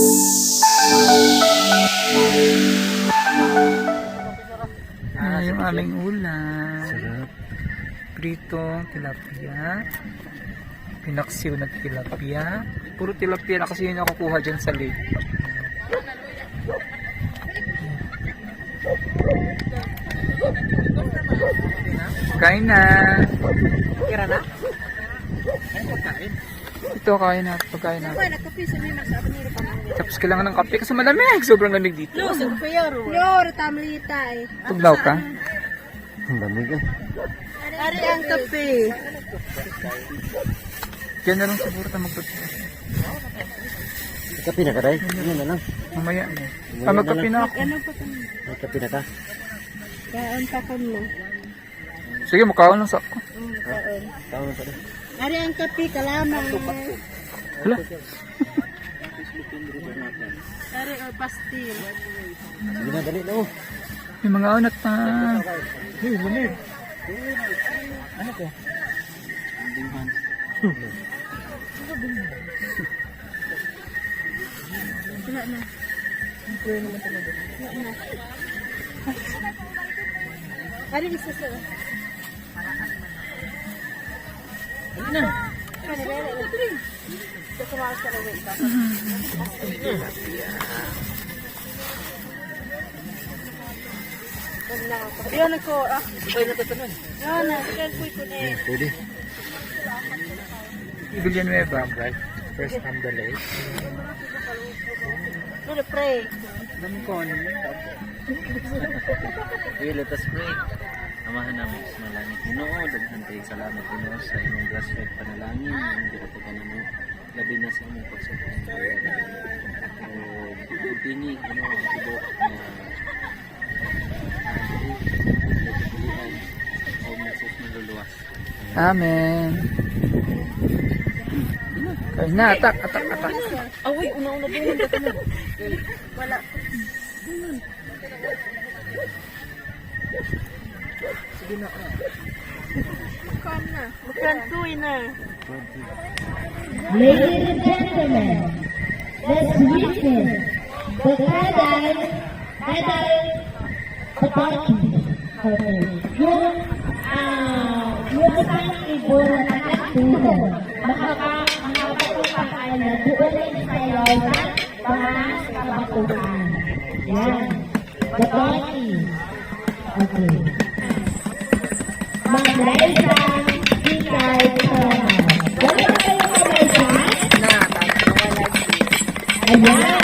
Ah, yung aming ulam. Sarap. Prito, tilapia. Pinaksiw na tilapia. Puro tilapia na kasi yun yung nakukuha dyan sa lake. Kain na. Kira na? Ito, kain na. Pagkain na. Nila pamangkin. Tapos kailangan ng kape kasi malamig. Sobrang lamig dito. No, sa payaro. Yor, tamlita eh. Tugnaw ka? Ang lamig ah. Ari ang kape. Diyan na lang siguro tayo magkape. Kape na ka, Day? Yan na lang. Mamaya na. Ah, magkape na ako. Ano pa kami? May kape na ka. Kaan pa kami. Sige, mukhaon lang sa ako. Kaon. Tama pa rin. Ari ang kape, kalaman. Hala. Ari or pastil. Sige na, dali na oh. May mga unat na. Hey, lamig. Ano to? Wala na. Wala na. Ari isa sa. Ano? Ano na? Sa kumakas ka na wait. Yan. Ah, yan na. Puy ko na eh. Pwede. Villanueva, right? First time the lake. Ano, pray. Dami ko ano yun. Okay, let us pray. Amahan namin sa malangit Ginoo, daghan kay salamat Ginoo sa imong grasya at panalangin, imong ginatugan mo labi na sa imong pagsapon. O pini Ginoo ang tibok na. Amen. Kain na, atak, atak, atak. Awi, una-una din yung katanong. Wala. Bukan na. Tuwi na. Ladies and gentlemen, let's witness the Kadai, Kadai Pataki. Okay. Yung, ah, yung isang ibo na nakatuho, makaka, makapatukan ay na doon ay sayaw sa mga kabatukan. Yan. Pataki. Okay. Ayan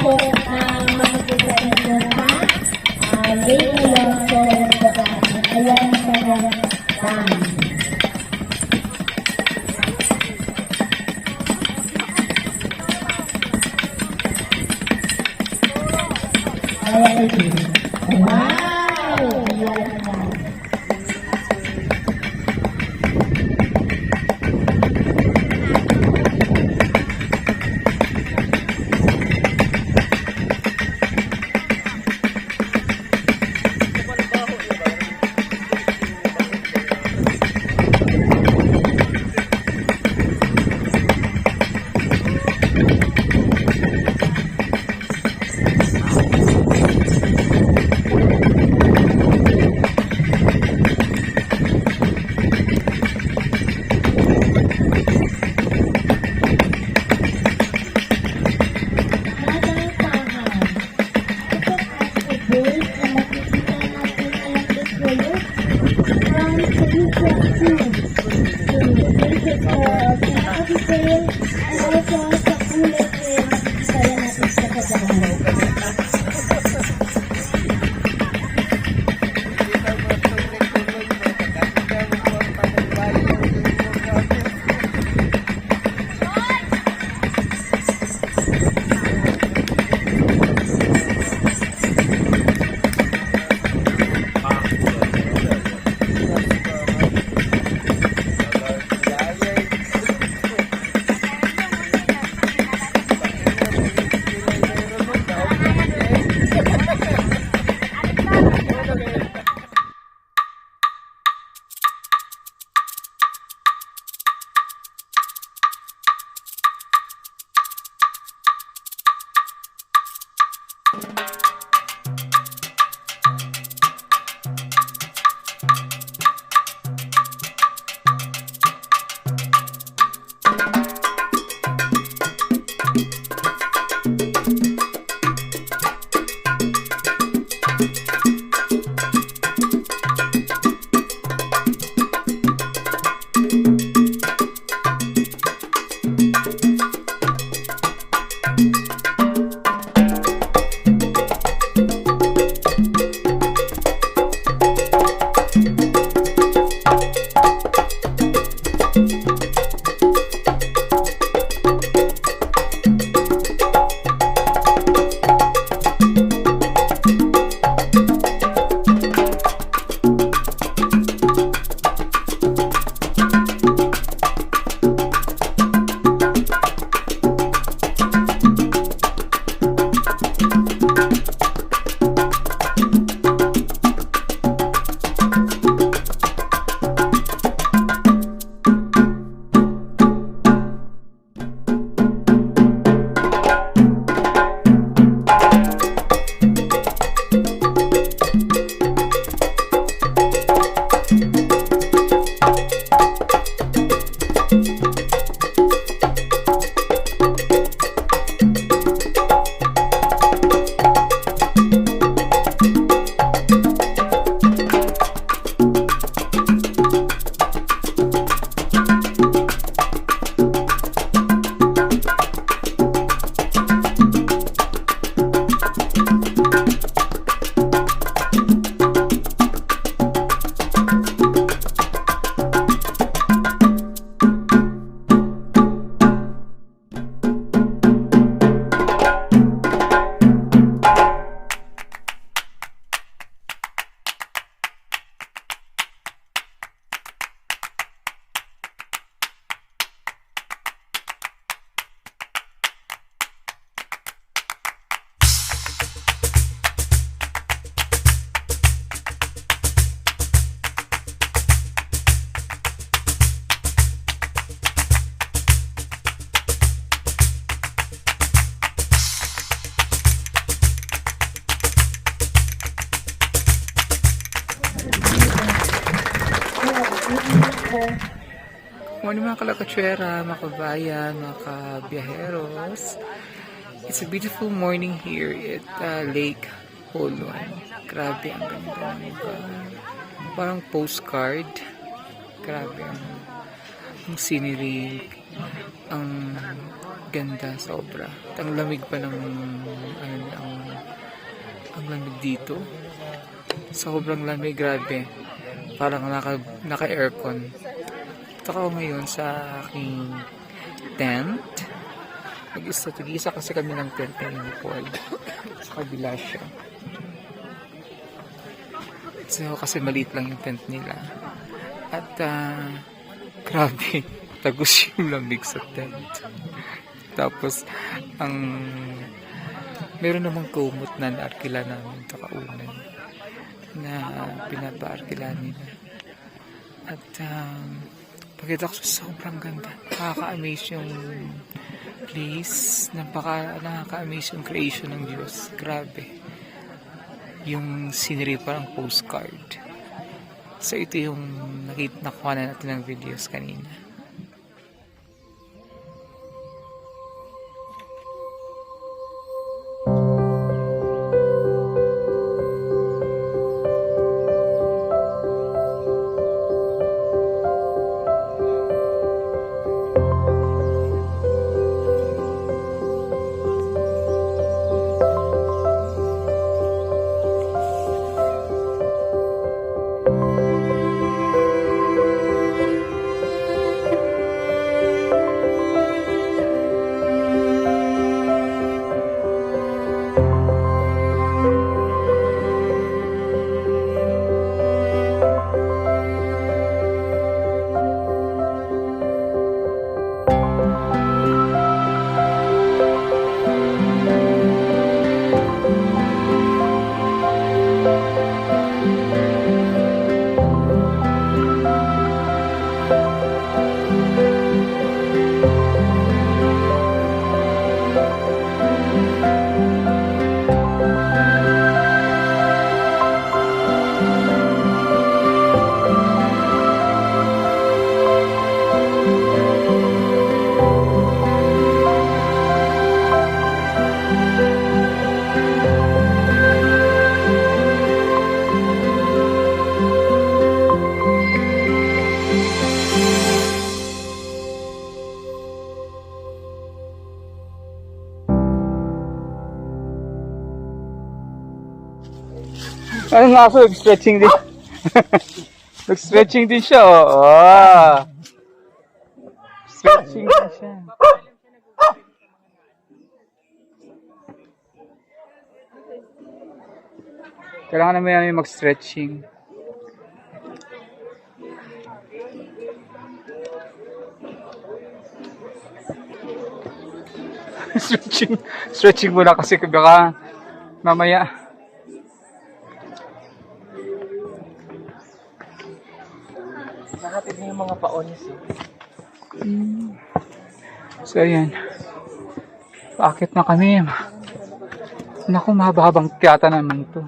po ang makikita ninyo sa uh, Soul Production. Ayan sa time. Ano mga kalakatswera, mga kabayan, mga kabiyaheros. It's a beautiful morning here at uh, Lake Holon. Grabe, ang ganda ng lugar. Parang postcard. Grabe, ang, ang scenery. Ang ganda, sobra. At ang lamig pa ng, ano, ang, ang lamig dito. Sobrang lamig, grabe. Parang naka, naka-aircon. Ito ako ngayon sa aking tent. Nag-isa, isa kasi kami ng tent ni Paul. Sa kabila siya. So, kasi maliit lang yung tent nila. At, ah, grabe, tagos yung lamig sa tent. Tapos, ang, meron namang kumot na naarkila namin kakaunan na pinapaarkila nila. At, um, pagkita ko sobrang ganda. Nakaka-amaze yung place. Napaka, nakaka-amaze yung creation ng Diyos. Grabe. Yung scenery parang postcard. So, ito yung nakita, nakuha na natin ng videos kanina. Nga ako, stretching din. Nag-stretching din siya, oh. oh. Stretching din siya. Kailangan namin namin mag-stretching. stretching. Stretching muna kasi baka mamaya. Mga paonis eh. So, ayan. Bakit na kami? Naku, mahabang tiyata naman to.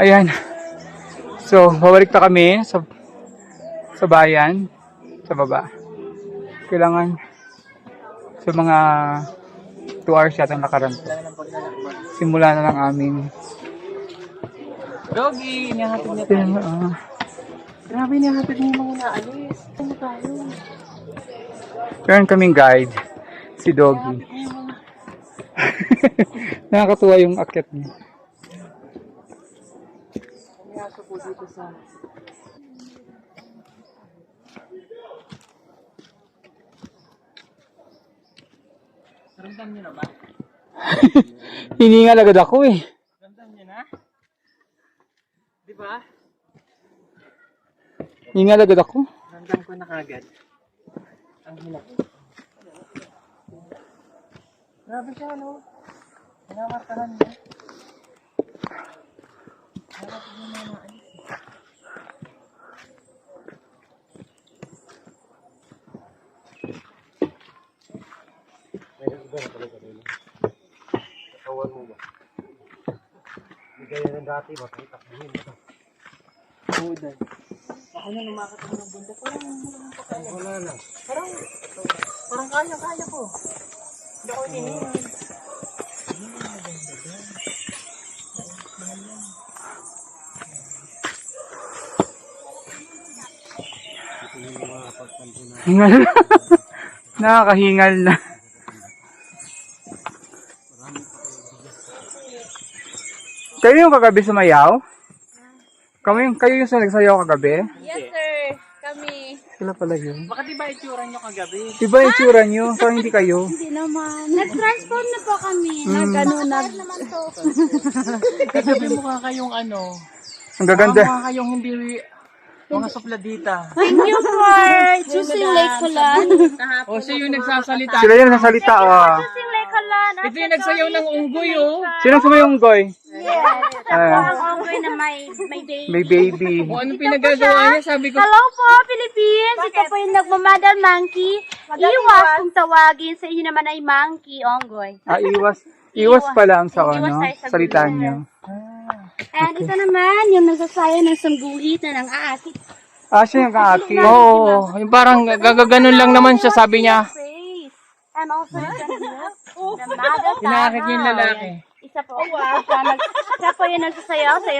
Ayan. So, babalik na kami sa sa bayan, sa baba. Kailangan sa mga 2 hours yata nakaraan. Simula na lang aming Doggy! Inihatid niya nga, ah. Grabe, inihatid niya yung mga naalis. Ano tayo? Meron kaming guide, si Doggy. Nakakatuwa yung akyat niya. May aso po dito sa... Ramdam niyo na ba? Hiningal agad ako eh. Ramdam niyo na? Di ba? Hiningal agad ako. Ramdam ko na kagad. Ang hilap. Grabe siya, no? Pinamarkahan niya. Oo, dahil. Ako na lumakad ng bunda. Parang wala na. Parang, parang kaya, kaya ko. Hindi ako hinihingal. Hingal na. Nakakahingal na. Kayo yung kagabi sumayaw? Kayo yung, kayo yung sa nagsayaw kagabi? Yes, sir. Kami. Sila pala yun. Bakit iba itsura nyo kagabi? Iba yung tsura nyo, parang hindi kayo. Hindi naman. Nag-transform na po kami. Nag, ano, nag... naman to. Kagabi mukha kayong ano, Ang gaganda. mukha kayong hindi mga supladita. Thank you for choosing Lake Holan. O siya yung nagsasalita. Sila yung nasalita, oh. Holan. Ito yung nagsayaw ng unggoy oh. Sino sumayong goy? Yes. Ah, Ang onggoy na may, may baby. may baby. O anong pinagagawa niya? Sabi ko, Hello po, Philippines! Ito po yung nagmamadal monkey. Iwas kung tawagin. Sa inyo naman ay monkey, onggoy. Ah, iwas. Iwas pala ang sa Iwas ano, tayo sa salita gulo. niyo. And ito naman, yung nagsasaya ng sangguhit na ng aakit. Ah, siya yung kaaki. Oo, yung parang gagaganon lang naman siya, sabi niya. And also, you can look the Inaakit yung lalaki. Isa po. Siya, nag, siya po yung nagsasayaw sa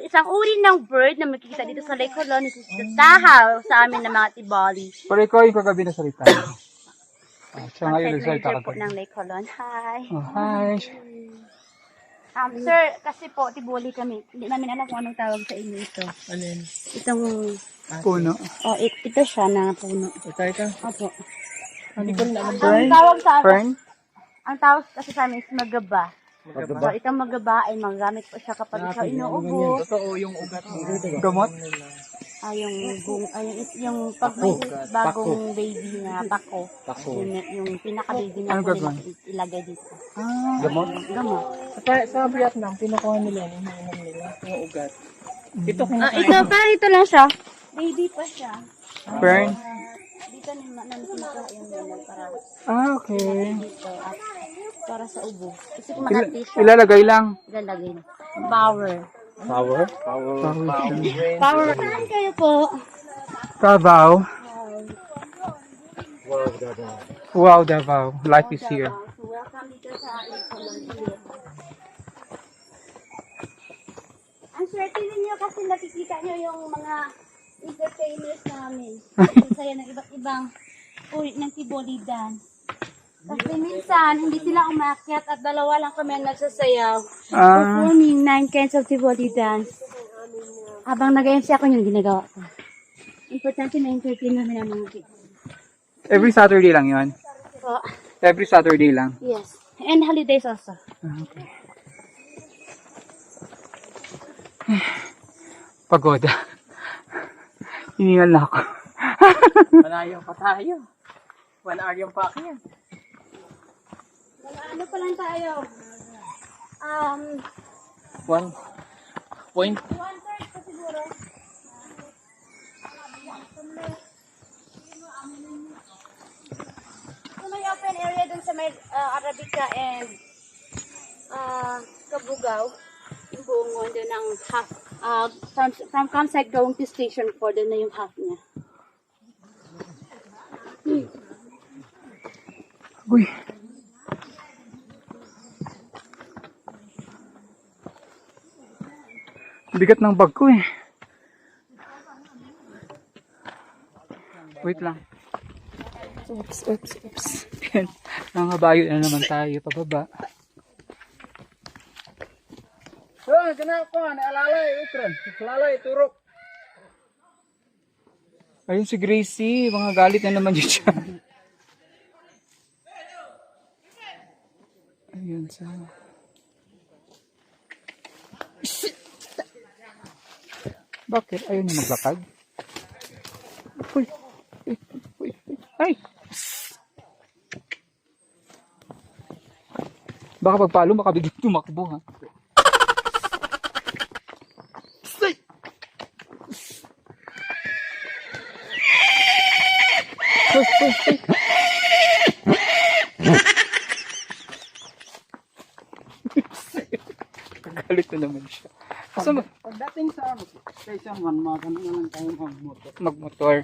isang uri ng bird na makikita dito sa Lake Colon. Ito sa tahaw sa amin ng mga tiboli. Pero ikaw yung kagabi na salita. Ah, siya nga yung Content nagsalita po kagabi. ng Lake Colon. Hi. Oh, hi. Um, sir, kasi po, tiboli kami. Hindi namin alam kung anong tawag sa inyo ito. Ano yun? Itong, Puno. oh, it, ito siya na puno. Ito, ito. Opo. Hindi ko na alam. Ang tawag sa amin, Fern? ang tawag kasi sa amin is magaba. So, itong magaba ay magamit po siya kapag ikaw inuubo. Totoo yung ugat mo. Gamot? Ah, yung, yung, yung pag may bagong baby na pako. Yung, yung pinaka-baby na Ano nila ilagay dito. Ah, Gamot? Gamot. Sa, sa Vietnam, pinukuha nila yung iniinom nila, yung ugat. Ito kung Ah, ito, parang ito lang siya. Baby pa siya. Fern? Dito ni Manan kinukuha yung nila para Ah, okay. dito at para sa ubo. Kasi kung Il- siya, ilalagay lang. ilalagay. Power. Power? Power. Power. Power. Saan kayo po? Davao. Wow, Davao. Life is here. Welcome dito sa Ecolon Ang swerte ninyo kasi nakikita nyo yung mga entertainers namin. Saya ng iba't ibang uri ng Tivoli dance. Kasi minsan, hindi sila umakyat at dalawa lang kami ang nagsasayaw. Ah, Performing nine kinds of Tivoli dance. Habang nag-MC ako yung ginagawa ko. Importante na entertain namin ang mga kids. every Saturday lang yon. So, Every Saturday lang. yes. And holidays also. Pagoda. Hiningal na ako. Malayo pa tayo. One hour yung pa yan. Wala, ano pa lang tayo? Um, One point. one third pa siguro. So, may open area dun sa may uh, Arabica and uh, Kabugao. Yung buong mundo ng half. Uh, from, from campsite going to station 4, doon na yung half niya. Uy. Bigat ng bag ko eh. Wait lang. Oops, oops, oops. Nangabayo na naman tayo pababa. Oh, kenapa? Alalay, ukran. Alalay, turok. Ayun si Gracie, mga galit na naman yun. Ayun sa... Bakit? Ayaw niya maglakad? Uy! Uy! Uy! Ay! Baka pagpalo, baka biglang tumakbo ha. Galit na naman siya. Kasi mag- Pagdating sa ano, station 1, mga ganun na lang tayo mag-motor. magmotor.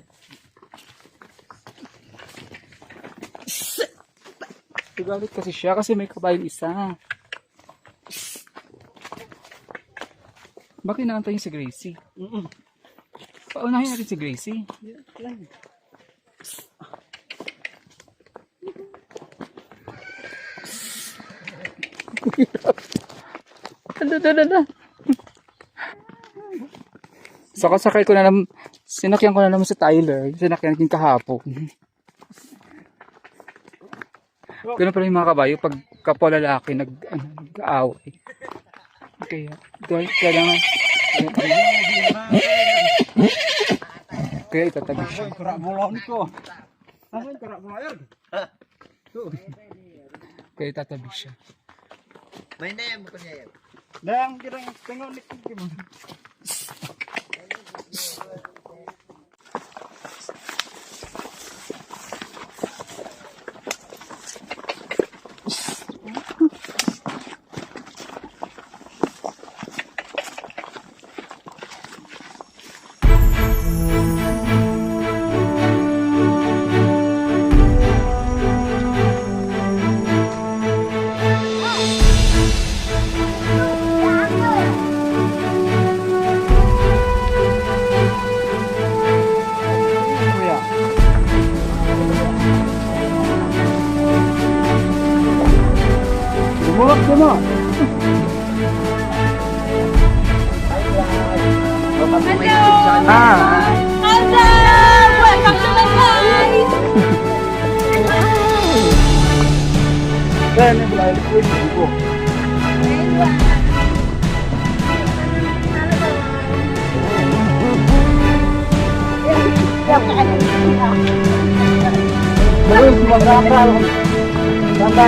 Galit kasi siya kasi may kabayong isa. Bakit naantay si Gracie? Mm-mm. Paunahin natin si Gracie. Ano, Sakasakay ko na naman, sinakyan ko na naman si Tyler, sinakyan din kahapon. Ganun pala yung mga kabayo, pag kapwa lalaki, nag, ano, nag-aaway. Kaya, kaya, kailangan, kaya itatabi siya. Ay, kerak bolon ko. Ay, kerak bolon. Kaya itatabi siya. Mainem ko niya yan. Lang, kirang tengok ni Kim. Ni Bilal ko yung ko. Terus mengakal. Sampai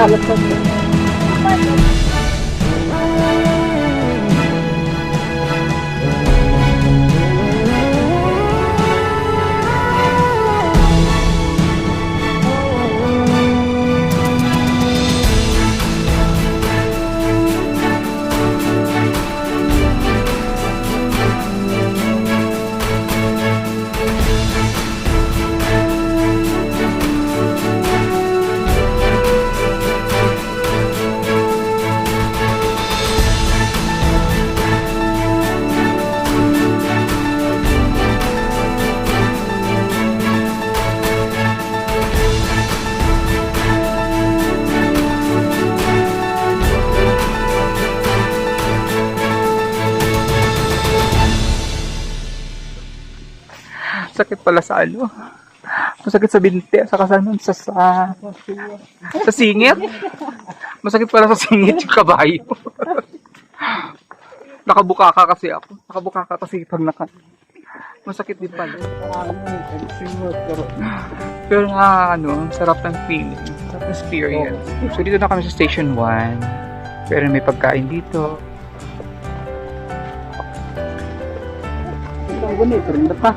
pala sa ano. Masakit sa. Saka sa ano, sa, sa, sa singit. Masakit pala sa singit yung kabayo. Nakabuka ka kasi ako. Nakabuka ka kasi pag naka... Masakit din pala. Pero na ano, sarap ng feeling. Sarap ng experience. So dito na kami sa station 1. Pero may pagkain dito. Ito, ganito rin na pa.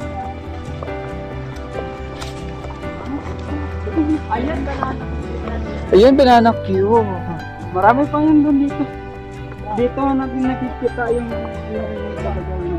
Ayan, banana queue. Marami pa yan doon dito. Dito natin nakikita yung yung